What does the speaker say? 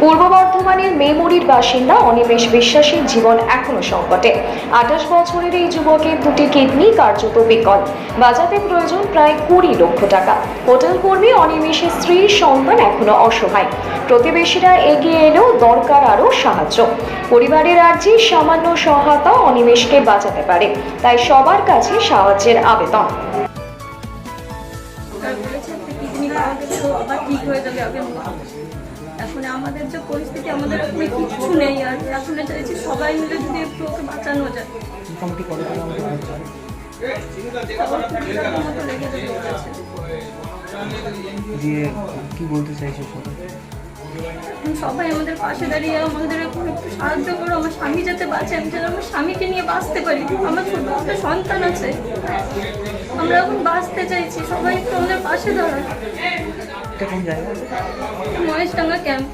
পূর্ব বর্ধমানের মেমোরির বাসিন্দা অনিমেষ বিশ্বাসের জীবন এখনও সংকটে। আঠাশ বছরের এই যুবকের দুটি কিডনি কার্যত বিকল। বাজাতে প্রয়োজন প্রায় কুড়ি লক্ষ টাকা। হোটেল কর্মী অনিমেষের স্ত্রীর সন্তান এখনও অসহায়। প্রতিবেশীরা এগিয়ে এলেও দরকার আরও সাহায্য। পরিবারের আর্জি সামান্য সহায়তা অনিমেষকে বাঁচাতে পারে। তাই সবার কাছে সাহায্যের আবেদন। হয়ে যাবে এখন আমাদের যে পরিস্থিতি আমাদের এখন কিচ্ছু নেই আর এখন চাইছি সবাই মিলে যদি একটু ওকে বাঁচানো যায়। কি বলতে চাইছো সবাই? সবাই আমাদের পাশে দাঁড়িয়ে আমাদের এখন একটু সাহায্য করো আমার স্বামী যাতে বাঁচে আমি যেন আমার স্বামীকে নিয়ে বাঁচতে পারি। আমার ছোট একটা সন্তান আছে। আমরা এখন বাঁচতে চাইছি সবাই একটু আমাদের পাশে কোন মহেশডাঙ্গা ক্যাম্প।